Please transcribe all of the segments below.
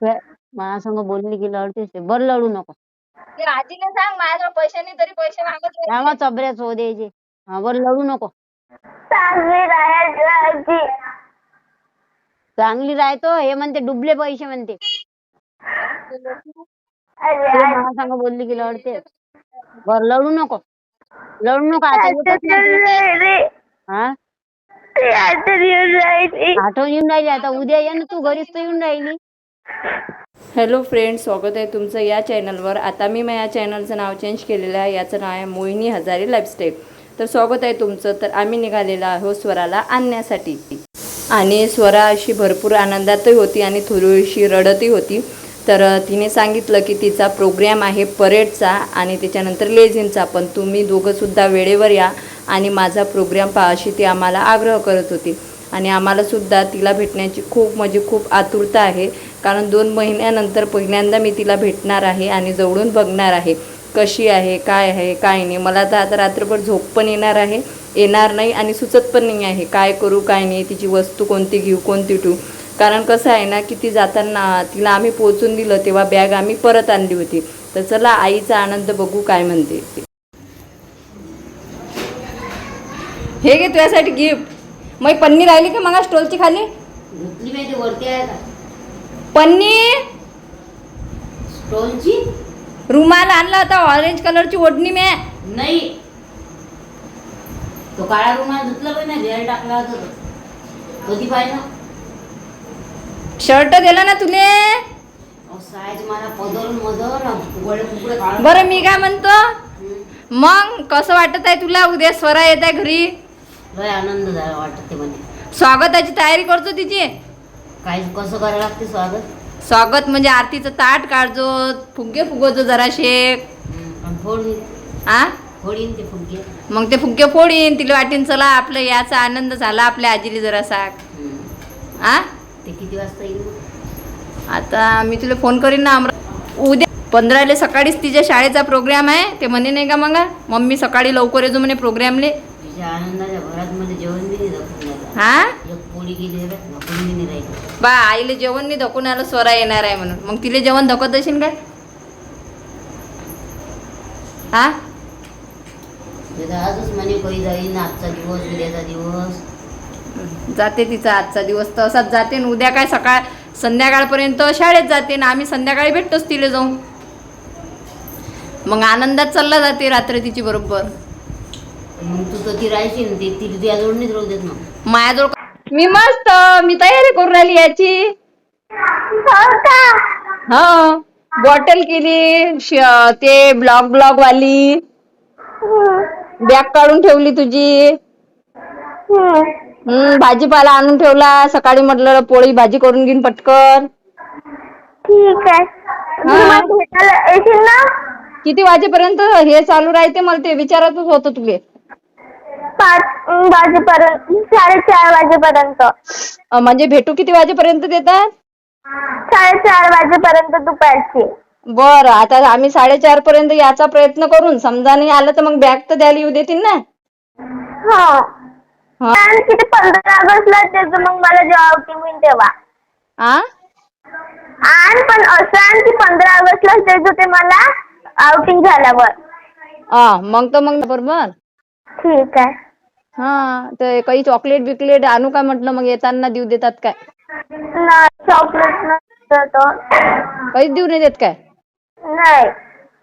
तुझ्या माझ्या संग बोलली की लढतेस ते. बरं लढू नको. ते आजीला सांग माझ्याजवळ पैसे नाही तरी पैसे मागत राहते. तेव्हा चबऱ्याच हो द्यायचे. हा बरं लढू नको. चांगली आजी. चांगली राहतो हे म्हणते डुबले पैसे म्हणते. अरे तुझ्या माझ्या संग बोलली की लढतेस. बरं लढू नको. लढू नको आता येतच नाही. तू. रे हा? ते येऊन राहिली. आठवण येऊन राहिली आता उद्या ये ना तू घरीच तर येऊन राहिली. हॅलो फ्रेंड स्वागत आहे तुमचं या चॅनलवर. आता मी माझ्या चॅनलचं नाव चेंज केलेलं आहे. याचं नाव आहे मोहिनी हजारे लाईफस्टाईल तर स्वागत आहे तुमचं. तर आम्ही निघालेलो आहोत स्वराला आणण्यासाठी. आणि स्वरा अशी भरपूर आनंदातही होती आणि थोडीशी रडतही होती. तर तिने सांगितलं की तिचा प्रोग्रॅम आहे परेडचा आणि त्याच्यानंतर लेझिमचा. पण तुम्ही दोघंसुद्धा वेळेवर या आणि माझा प्रोग्रॅम पहा अशी ती आम्हाला आग्रह करत होती. आणि आम्हालासुद्धा तिला भेटण्याची खूप म्हणजे खूप आतुरता आहे. कारण दोन महिन्यानंतर पहिल्यांदा मी तिला भेटणार आहे आणि जवळून बघणार आहे. कशी आहे काय आहे काय नाही. मला तर आता रात्रभर झोप पण येणार आहे येणार नाही आणि सुचत पण नाही आहे. काय करू काय नाही. तिची वस्तू कोणती घेऊ कोणती ठेवू. कारण कसं आहे ना की ती जाताना तिला आम्ही पोचून दिलं तेव्हा बॅग आम्ही परत आणली होती. तर चला आईचा आनंद बघू काय म्हणते हे घे तुझ्यासाठी गिफ्ट मग पन्नी राहिली का मग स्टोलची खाली धुतली माहिती वरती आहे का पन्नी स्टोलची? रुमाल आणला होता ऑरेंज कलरची ओढणी मी. नाही. तो काळा रुमाल धुतला पण नाही घ्यायला टाकला होता तो. कधी पाहिजे शर्ट दिला ना तुले. सायज मला पदर मदर उघडे बरं मी काय म्हणतो? मग कसं वाटत आहे तुला? उद्या स्वरा येत आहे घरी. लय आनंद झाला वाटत ते स्वागताची तयारी करतो तिची. काय कसं करायला लागते स्वागत? स्वागत म्हणजे आरतीचं ताट काढजो फुगे फुगवतो जराशे. आणि फोडीन आ? फोडीन ते फुगे. मग ते फुगे फोडीन तिला वाटीन चला आपलं याचा आनंद झाला आपल्या आजीली जरासा. आ? ते किती वाजता येईल? आता मी तुला फोन करीन ना अमरा उद्या पंधराले सकाळीच तिच्या शाळेचा प्रोग्राम आहे ते म्हणे नाही का मग? मम्मी सकाळी लवकर येतो म्हणे प्रोग्रामले. तिच्या आनंदाच्या भरात मध्ये जेवण बी नाही दाखवून राहिलं. हा? एक पोळी गेली रे दाखवून बी नाही राहिली. बा आईले जेवण नाही धकून आलं स्वरा येणार आहे म्हणून. मग तिले जेवण धकत असेल काय? हा? ते तर आजच म्हणे जाईन आजचा दिवस उद्याचा दिवस. जाते तिचा आजचा दिवस तर असाच जाते आणि उद्या काय सकाळ संध्याकाळपर्यंत शाळेत जाते ना आम्ही संध्याकाळी भेटतोच तिला जाऊन. मग आनंदात चालला जाते रात्र तिची बरोबर. मग तू तर ती राहायची ना ते ती तुझ्या जोडणीच राहू देत मग माझ्याजवळ मी मस्त मी तयारी करून राहिली याची. हो का हा बॉटल केली श- ते ब्लॉक ब्लॉक वाली. बॅग काढून ठेवली तुझी. हम्म. भाजीपाला आणून ठेवला. सकाळी म्हटलं पोळी भाजी करून घेईन पटकन. ठीक आहे. हा. मला भेटायला येशील ना? किती वाजेपर्यंत हे चालू राहते मला ते विचारतच होतं तुले. पाच वाजेपर्यंत साडेचार वाजेपर्यंत. अं, म्हणजे भेटू किती वाजेपर्यंत देतात? साडेचार वाजेपर्यंत दुपारची. बरं आता आम्ही साडेचार पर्यंत याचा प्रयत्न करून समजा नाही आलं तर मग बॅग तर द्यायला येऊ देतील ना? हो. हा. किती पंधरा ऑगस्टला त्याचं मग मला जेव्हा outing होईल तेव्हा. आ? आणि पण असं आणि की पंधरा ऑगस्टला देत होते मला आउटिंग झाल्यावर. आ, मग तर मग बरोबर. ठीक आहे. हा तर काही चॉकलेट बिकलेट आणू का म्हटलं मग? येताना देऊ देतात काय? नाही चॉकलेट नसतं काहीच देऊ नाही देत काय? नाही.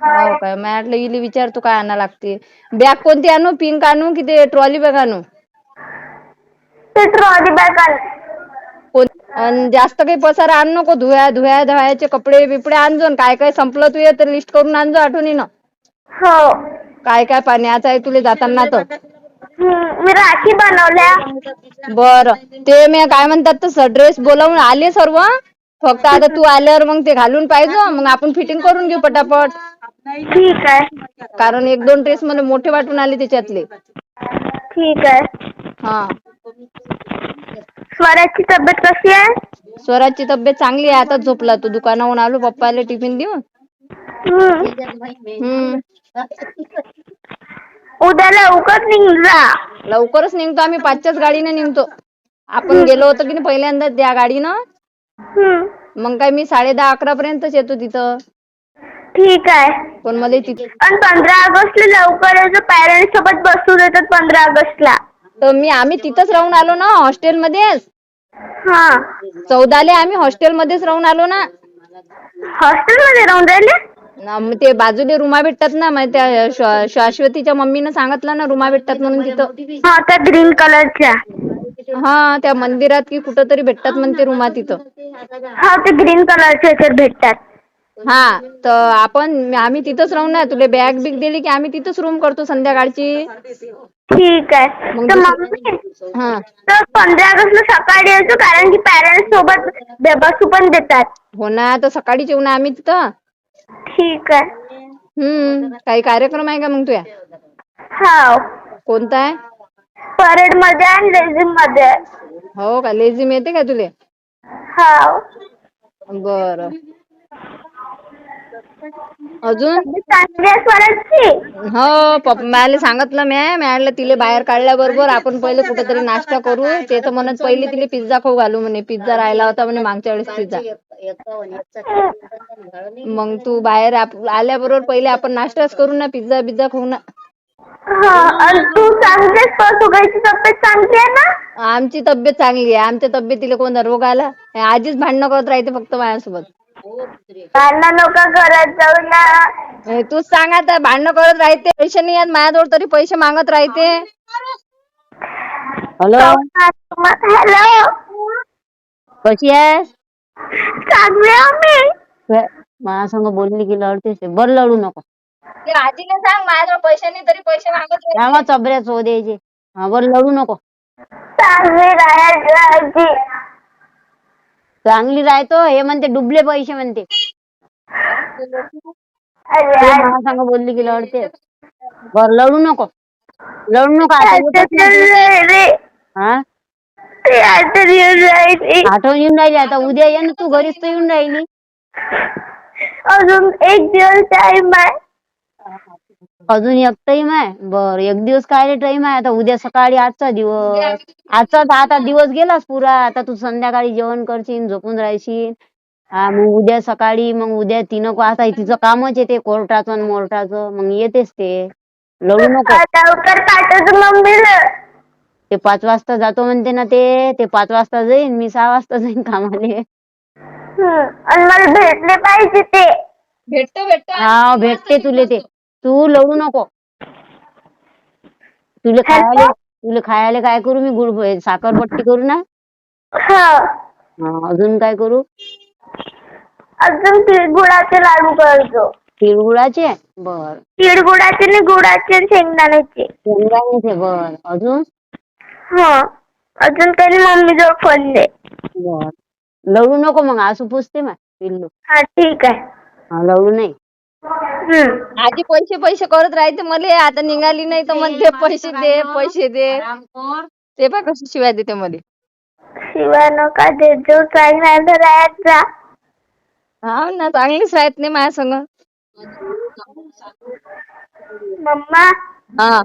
हो काय मी म्हटलं इली विचारतो काय आणा लागते. बॅग कोणती आणू? पिंक आणू की ते ट्रॉली बॅग आणू? ते ट्रॉली बॅग आण. कोण अन जास्त काही पसारा आण नको धुया धुया धुवायचे कपडे बिपडे आणजो न काय काय संपलं तू तर लिस्ट करून आणजो आठवणीनं. हो. काय काय पाण्याचं आहे तुले जाताना तर. मी राखी बनवल्या. बर. ते मी काय म्हणतात तसं ड्रेस बोलावून आले सर्व. फक्त आता तू आल्यावर मग ते घालून पाहिजे मग आपण फिटिंग करून घेऊ पटापट. ठीक आहे. कारण एक दोन ड्रेस मला मोठे वाटून आले त्याच्यातले. ठीक आहे. हा. स्वराची तब्येत कशी आहे? स्वराजची तब्येत चांगली आहे. आता झोपला तू. दुकानाहून आलो पप्पाला टिफिन देऊन. हम्म. उद्या लवकर निघ जा. लवकरच निघतो आम्ही पाचच्याच गाडीने निघतो. आपण गेलो होतो की नाही पहिल्यांदा त्या गाडीनं? हम्म. मग काय मी साडे दहा अकरा पर्यंतच येतो तिथं. ठीक आहे. पण मला तिथे आणि पंधरा ऑगस्टला लवकर पॅरेंट्स सोबत बसू देतात पंधरा ऑगस्टला. तर मी आम्ही तिथंच राहून आलो ना हॉस्टेलमध्येच? हा. चौदाले आम्ही हॉस्टेलमध्येच राहून आलो ना. हॉस्टेलमध्ये राहून राहिले? ना मग ते बाजूले रुमा भेटतात ना मग त्या श्वा- शाश्वतीच्या मम्मीनं सांगितलं ना रुमा भेटतात म्हणून तिथं. हा त्या ग्रीन कलरच्या. हा त्या मंदिरात की कुठं तरी भेटतात म्हणते रुमा तिथं. हा ते ग्रीन कलरच्या याच्यात भेटतात. हा तर आपण आम्ही तिथंच राहू ना तुला बॅग बिग दिली की आम्ही तिथंच रूम करतो संध्याकाळची. ठीक आहे. मग तर दुसरं- मम्मी हा. तर पंधरा ऑगस्टला सकाळी यायचं कारण की पॅरेंट्स सोबत ब- बसू पण देतात. हो ना तर सकाळीच येऊ ना आम्ही तिथं. ठीक आहे. हम्म काही कार्यक्रम आहे का मग तुया? हा कोणता आहे? परेडमध्ये आणि लेझिममध्ये हो का? लेझिम येते का तुले? हा बर. अजून? चांगली आहे स्वराजची? हो पप्पा मला सांगितलं म्या म्हटलं तिले बाहेर काढल्याबरोबर आपण पहिले कुठेतरी नाश्ता करू. ते तर म्हणत पहिले तिले पिझ्झा खाऊ घालू म्हणे. पिझ्झा राहिला होता म्हणे मागच्या वेळेस पिझ्झा. मग तू बाहेर आप- आल्याबरोबर पहिले आपण नाश्ताच करू ना पिझ्झा बिझ्झा खाऊ ना. हा आणि तू सुगायची तब्येत चांगली आहे ना? आमची तब्येत चांगली आहे आमच्या तब्येतीला कोण रोग आला? आजीच भांडणं करत राहते फक्त माझ्यासोबत. भांडण नका करत जाऊ ना. हे तूच सांग आता भांडणं करत राहते पैसे नाही आहेत माझ्याजवळ तरी पैसे मागत राहते. हॅलो हॅलो कशी आहे चांगली मी माझ्या संग बोलली की लढतेस ते. बरं लढू नको. ते आजीला सांग माझ्याजवळ पैसे नाही तरी पैसे मागत राहते. सांगा चबऱ्याच हो द्यायचे. हा बरं लढू नको. चांगली राहायची आजी. चांगली राहतो हे म्हणते डुबले पैसे म्हणते. अरे तू आजी, माझ्या संग बोलली की लढते बर लढू नको. लढू नको आता नाही. रे. हा? आठवण येऊन राहिली. आठवण येऊन राहिली. आता उद्या ये ना तू. घरीच तर येऊन राहिली. अजून एक दिवस टाइम आहे. अजून एक टाइम आहे. बर एक दिवस काय टाइम आहे? आता उद्या सकाळी आजचा दिवस. आजचा आता दिवस गेलाच पुरा. आता तू संध्याकाळी जेवण करशील झोपून राहशील. हा मग उद्या सकाळी मग उद्या तिनं आता तिचं कामच येते कोर्टाचं आणि मोर्टाचं. मग येतेच ते. लढू नको. ते पाच वाजता जातो म्हणते ना ते ते पाच वाजता जाईन मी सहा वाजता जाईन कामाले. आणि मला भेटले पाहिजे ते. भेटतो भेटतो. हा भेटते तुले ते. तू लढू नको. तुले खायला तुले खायला काय करू मी? गुड साखरपट्टी करू ना? हा. हा, अजून काय करू? अजून तिळगुळाचे लाडू करतो. तिळगुळाचे? बर. तिळगुळाचे आणि गुळाचे आणि शेंगदाण्याचे. शेंगदाण्याचे बर. अजून? हा. अजून काही मम्मी जवळ फोन दे बर. लढू नको मग असू पुसते मग पिल्लू. हा ठीक आहे. हा लढू नाही. हम्म. आधी पैसे पैसे करत राहते मले आता निघाली नाही तर म्हणते पैसे दे पैसे दे. ते पण कशी शिवाय देते मध्ये शिवाय नका देत जो चांगला राहायचा हा ना चांगलीच राहत नाही माझ्या संग. मम्मा. हा.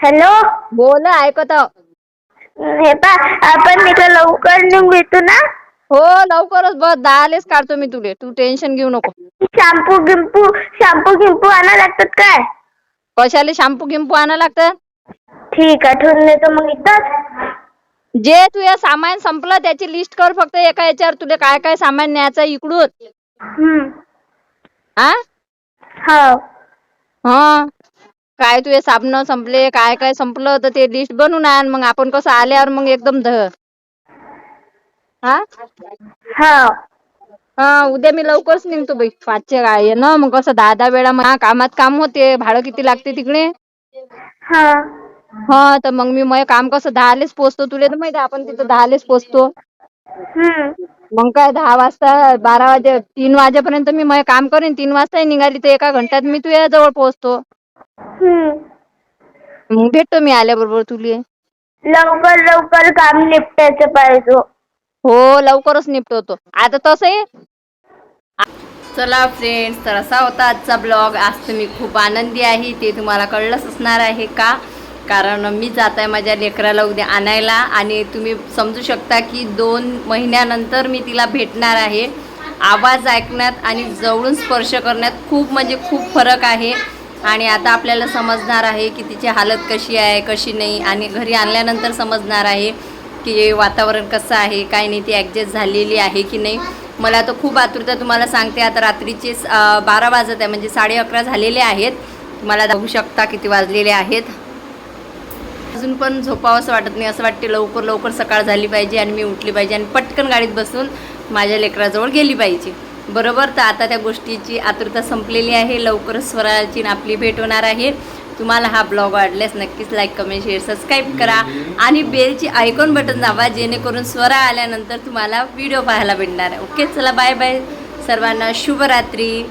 हॅलो? बोल ऐकत आहो. हे पा आपण इथं लवकर निघू येतो ना? हो लवकरच बस दहालेच काढतो मी तुले. तू टेन्शन घेऊ नको. शॅम्पू गिम्पू शॅम्पू गिम्पू आणा लागतात काय? कशाले शॅम्पू गिम्पू आणा लागतात? ठीक आहे ठेवून देतो मग इथंच. जे तुझं सामान संपलं त्याची लिस्ट कर फक्त एका याच्यावर. तुला काय काय सामान न्यायचं आहे इकडून. हम्म. हा हो. हा. काय तुझे साबण संपले काय काय संपलं तर ते लिस्ट बनवून आण. मग आपण कसं आल्यावर मग एकदम ध हा? हो. हा उद्या मी लवकरच निघतो बाई. पाचच्या काय आहे ना मग कसं दहा दहा वेळा मग कामात काम होते भाडं किती लागते तिकडे? हा. हा तर मग मी मग काम कसं दहालेच पोचतो तुला तर माहिती आहे, आपण तिथं दहालेच पोचतो. हम्म. मग काय दहा वाजता बारा वाजे तीन वाजेपर्यंत मी मग काम करेन. तीन वाजता निघाली तर एका घंट्यात मी तुझ्या जवळ पोहोचतो हम्म. मग भेटतो मी आल्याबरोबर तुले. लवकर लवकर काम निपटायचं पाहिजे. हो लवकरच निपटवतो. आता तसंही चला फ्रेंड्स तर असा होता आजचा ब्लॉग आज तर मी खूप आनंदी आहे ते तुम्हाला कळलंच असणार आहे का? कारण मी जात आहे माझ्या लेकराला उद्या आणायला आणि तुम्ही समजू शकता की दोन महिन्यानंतर मी तिला भेटणार आहे. आवाज ऐकण्यात आणि जवळून स्पर्श करण्यात खूप म्हणजे खूप फरक आहे. आणि आता आपल्याला समजणार आहे की तिची हालत कशी आहे कशी नाही. आणि घरी आणल्यानंतर समजणार आहे की वातावरण कसं आहे काय नाही ती ॲडजस्ट झालेली आहे की नाही. मला तर खूप आतुरता तुम्हाला सांगते. आता रात्रीचे बारा वाजत आहे म्हणजे साडे अकरा झालेले आहेत. तुम्हाला बघू शकता किती वाजलेले आहेत. अजून पण झोपावं असं वाटत नाही. असं वाटते लवकर लवकर सकाळ झाली पाहिजे आणि मी उठली पाहिजे आणि पटकन गाडीत बसून माझ्या लेकराजवळ गेली पाहिजे. बरोबर तर आता त्या गोष्टीची आतुरता संपलेली आहे. लवकरच स्वराची आपली भेट होणार आहे. तुम्हाला हा ब्लॉग वाटल्यास नक्कीच लाईक कमेंट शेअर सबस्क्राईब करा. आणि बेलची आयकॉन बटन दाबा जेणेकरून स्वरा आल्यानंतर तुम्हाला व्हिडिओ पाहायला भेटणार आहे. ओके चला बाय बाय सर्वांना शुभरात्री.